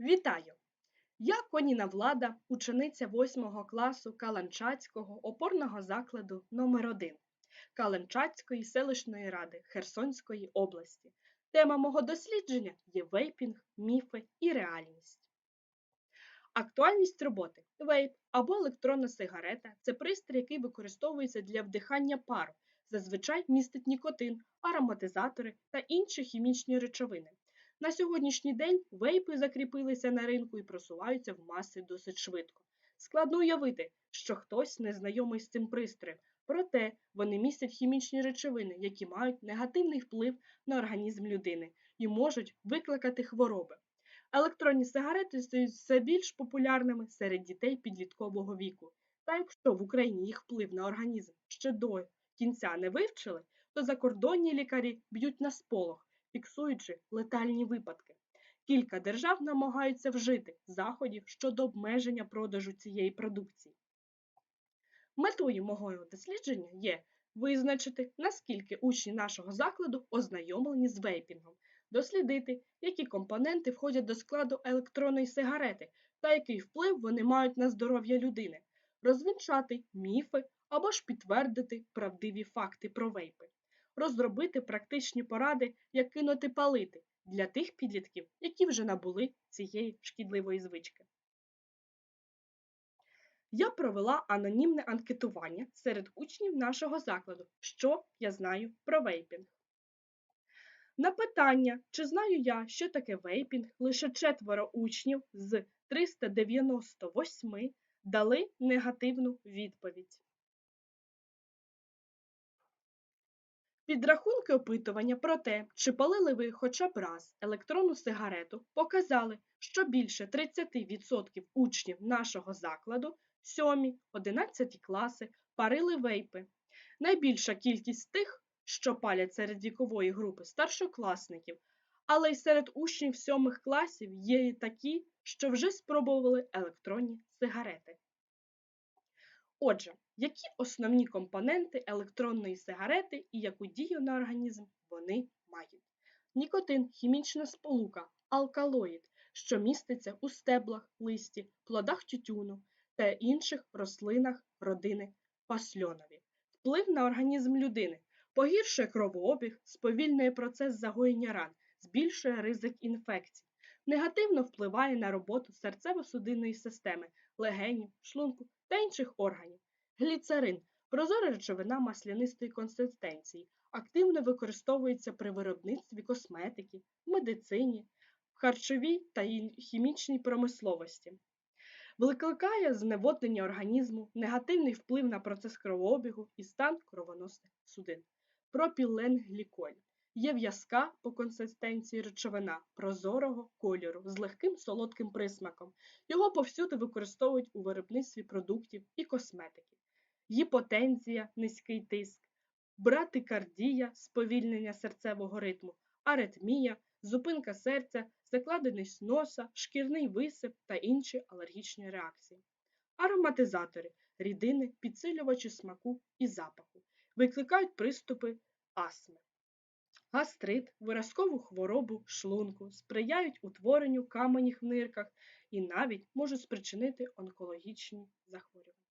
Вітаю! Я Коніна Влада, учениця 8 класу Каланчацького опорного закладу номер 1 Каланчацької селищної ради Херсонської області. Тема мого дослідження є вейпінг, міфи і реальність. Актуальність роботи. Вейп або електронна сигарета це пристрій, який використовується для вдихання пару, зазвичай містить нікотин, ароматизатори та інші хімічні речовини. На сьогоднішній день вейпи закріпилися на ринку і просуваються в маси досить швидко. Складно уявити, що хтось не знайомий з цим пристроєм, проте вони містять хімічні речовини, які мають негативний вплив на організм людини і можуть викликати хвороби. Електронні сигарети стають все більш популярними серед дітей підліткового віку. Та якщо в Україні їх вплив на організм ще до кінця не вивчили, то закордонні лікарі б'ють на сполох фіксуючи летальні випадки. Кілька держав намагаються вжити заходів щодо обмеження продажу цієї продукції. Метою мого дослідження є визначити, наскільки учні нашого закладу ознайомлені з вейпінгом, дослідити, які компоненти входять до складу електронної сигарети та який вплив вони мають на здоров'я людини, розвінчати міфи або ж підтвердити правдиві факти про вейпи розробити практичні поради, як кинути палити для тих підлітків, які вже набули цієї шкідливої звички. Я провела анонімне анкетування серед учнів нашого закладу, що я знаю про вейпінг. На питання, чи знаю я, що таке вейпінг, лише четверо учнів з 398 дали негативну відповідь. Підрахунки опитування про те, чи палили ви хоча б раз електронну сигарету, показали, що більше 30% учнів нашого закладу 7-11 класи парили вейпи. Найбільша кількість тих, що палять серед вікової групи старшокласників, але й серед учнів сьомих класів є і такі, що вже спробували електронні сигарети. Отже, які основні компоненти електронної сигарети і яку дію на організм вони мають? Нікотин хімічна сполука, алкалоїд, що міститься у стеблах, листі, плодах тютюну та інших рослинах родини пасльонові. Вплив на організм людини погіршує кровообіг, сповільнює процес загоєння ран, збільшує ризик інфекцій, негативно впливає на роботу серцево-судинної системи, легенів, шлунку та інших органів. Гліцерин прозора речовина маслянистої консистенції, активно використовується при виробництві косметики, медицині, харчовій та хімічній промисловості. Викликає зневоднення організму, негативний вплив на процес кровообігу і стан кровоносних судин. Пропіленгліколь є в'язка по консистенції речовина прозорого кольору з легким солодким присмаком. Його повсюди використовують у виробництві продуктів і косметики гіпотензія, низький тиск, братикардія, сповільнення серцевого ритму, аритмія, зупинка серця, закладеність носа, шкірний висип та інші алергічні реакції. Ароматизатори рідини, підсилювачі смаку і запаху, викликають приступи астми. Гастрит, виразкову хворобу шлунку, сприяють утворенню каменів в нирках і навіть можуть спричинити онкологічні захворювання.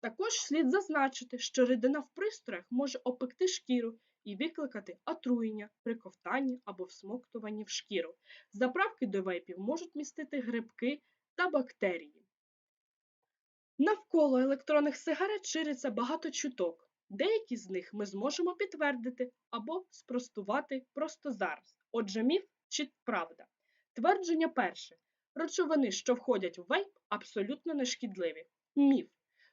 Також слід зазначити, що рідина в пристроях може опекти шкіру і викликати отруєння при ковтанні або всмоктуванні в шкіру. Заправки до вейпів можуть містити грибки та бактерії. Навколо електронних сигарет шириться багато чуток. Деякі з них ми зможемо підтвердити або спростувати просто зараз. Отже, міф чи правда. Твердження перше. Речовини, що входять в вейп, абсолютно нешкідливі. Міф.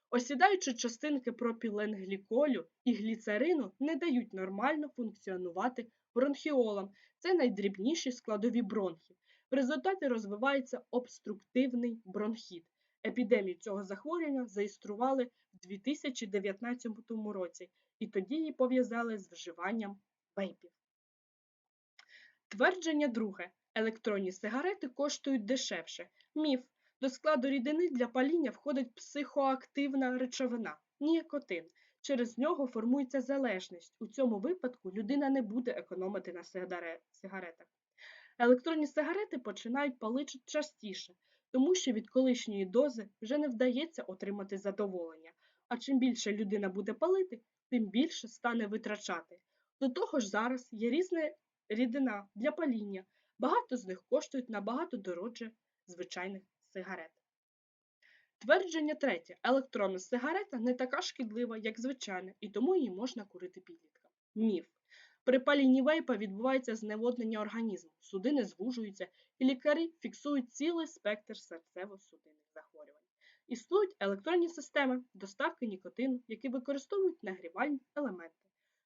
Осідаючі частинки пропіленгліколю і гліцерину не дають нормально функціонувати бронхіолам. Це найдрібніші складові бронхів. В результаті розвивається обструктивний бронхіт. Епідемію цього захворювання зареєстрували в 2019 році, і тоді її пов'язали з вживанням вейпів. Твердження друге. Електронні сигарети коштують дешевше. Міф. До складу рідини для паління входить психоактивна речовина ніакотин. Через нього формується залежність. У цьому випадку людина не буде економити на сигаретах. Електронні сигарети починають палити частіше, тому що від колишньої дози вже не вдається отримати задоволення, а чим більше людина буде палити, тим більше стане витрачати. До того ж зараз є різна рідина для паління, багато з них коштують набагато дорожче звичайних сигарет. Твердження третє. Електронна сигарета не така шкідлива, як звичайна, і тому її можна курити підліткам. Міф. При палінні вейпа відбувається зневоднення організму, судини звужуються, і лікарі фіксують цілий спектр серцево-судинних захворювань. Існують електронні системи доставки нікотину, які використовують нагрівальні елементи.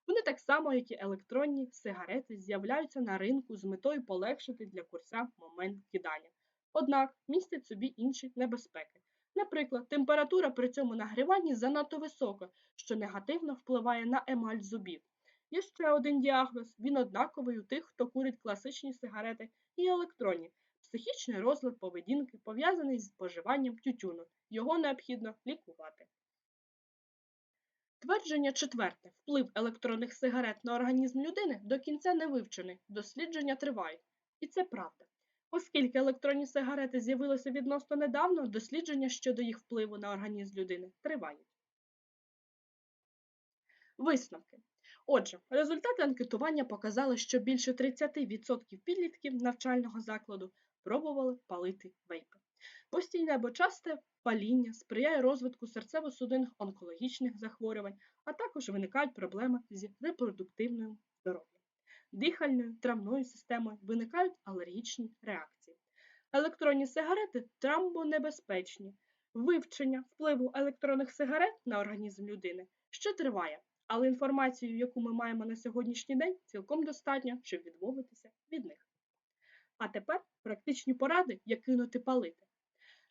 Вони так само, як і електронні сигарети, з'являються на ринку з метою полегшити для курця момент кидання. Однак містять собі інші небезпеки. Наприклад, температура при цьому нагріванні занадто висока, що негативно впливає на емаль зубів. Є ще один діагноз, він однаковий у тих, хто курить класичні сигарети і електронні. Психічний розлад поведінки пов'язаний з споживанням тютюну. Його необхідно лікувати. Твердження четверте. Вплив електронних сигарет на організм людини до кінця не вивчений, дослідження тривають. І це правда. Оскільки електронні сигарети з'явилися відносно недавно, дослідження щодо їх впливу на організм людини тривають. Висновки. Отже, результати анкетування показали, що більше 30% підлітків навчального закладу пробували палити вейпи. Постійне або часте паління сприяє розвитку серцево-судинних онкологічних захворювань, а також виникають проблеми з репродуктивним здоров'ям. Дихальною, травною системою виникають алергічні реакції. Електронні сигарети трамбонебезпечні. Вивчення впливу електронних сигарет на організм людини ще триває, але інформацію, яку ми маємо на сьогоднішній день, цілком достатньо, щоб відмовитися від них. А тепер практичні поради, як кинути палити.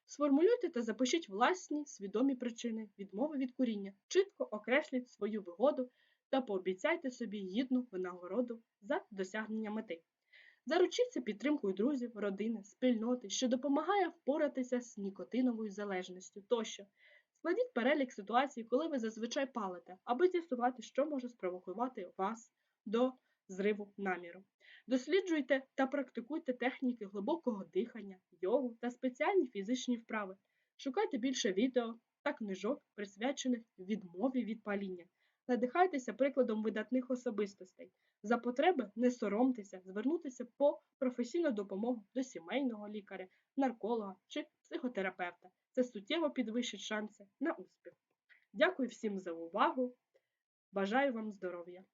Сформулюйте та запишіть власні свідомі причини відмови від куріння, чітко окресліть свою вигоду та пообіцяйте собі гідну винагороду за досягнення мети. Заручіться підтримкою друзів, родини, спільноти, що допомагає впоратися з нікотиновою залежністю тощо. Складіть перелік ситуацій, коли ви зазвичай палите, аби з'ясувати, що може спровокувати вас до зриву наміру. Досліджуйте та практикуйте техніки глибокого дихання, йогу та спеціальні фізичні вправи. Шукайте більше відео та книжок, присвячених відмові від паління. Надихайтеся прикладом видатних особистостей. За потреби не соромтеся, звернутися по професійну допомогу до сімейного лікаря, нарколога чи психотерапевта. Це суттєво підвищить шанси на успіх. Дякую всім за увагу. Бажаю вам здоров'я!